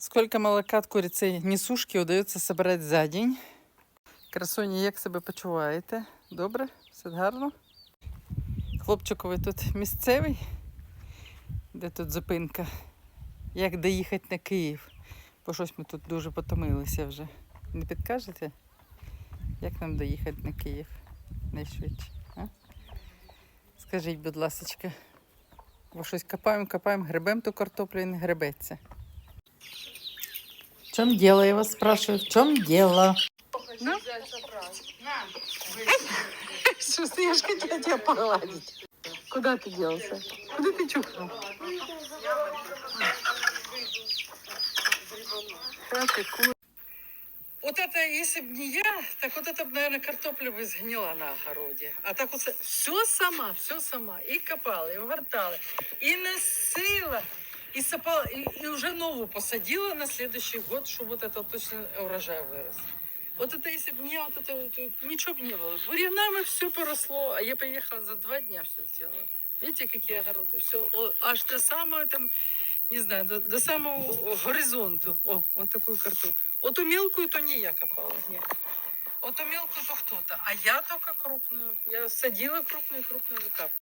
Сколько молока від куриці несушки удается собрать за день? Красуні, як себе почуваєте? Добре? Все гарно? Хлопчиковий тут місцевий. Де тут зупинка? Як доїхати на Київ? Бо щось ми тут дуже потомилися вже. Не підкажете? Як нам доїхати на Київ найшвидше? А? Скажіть, будь ласка. Бо щось копаємо, копаємо, гребем ту картоплю і не гребеться. Чем дело, я вас спрашиваю, в чем дело? Что ты, я тебя погладить. Куда ты делся? Куда ты чухнул? Вот это, если бы не я, так вот это наверное, картопля бы сгнила на огороде. А так вот все сама, все сама. И копала, и вгортала, и носила, и сапала, и, и уже новую посадила на следующий год, чтобы вот это точно урожай вырос. Вот это, если бы мне вот это, вот, вот, ничего бы не было. Бурьянами все поросло, а я приехала за два дня все сделала. Видите, какие огороды? Все, аж до самого там, не знаю, до, до самого горизонту. О, вот такую карту. Вот у мелкую то не я копала, нет. Вот у мелкую то кто-то, а я только крупную. Я садила крупную, крупную выкапывала.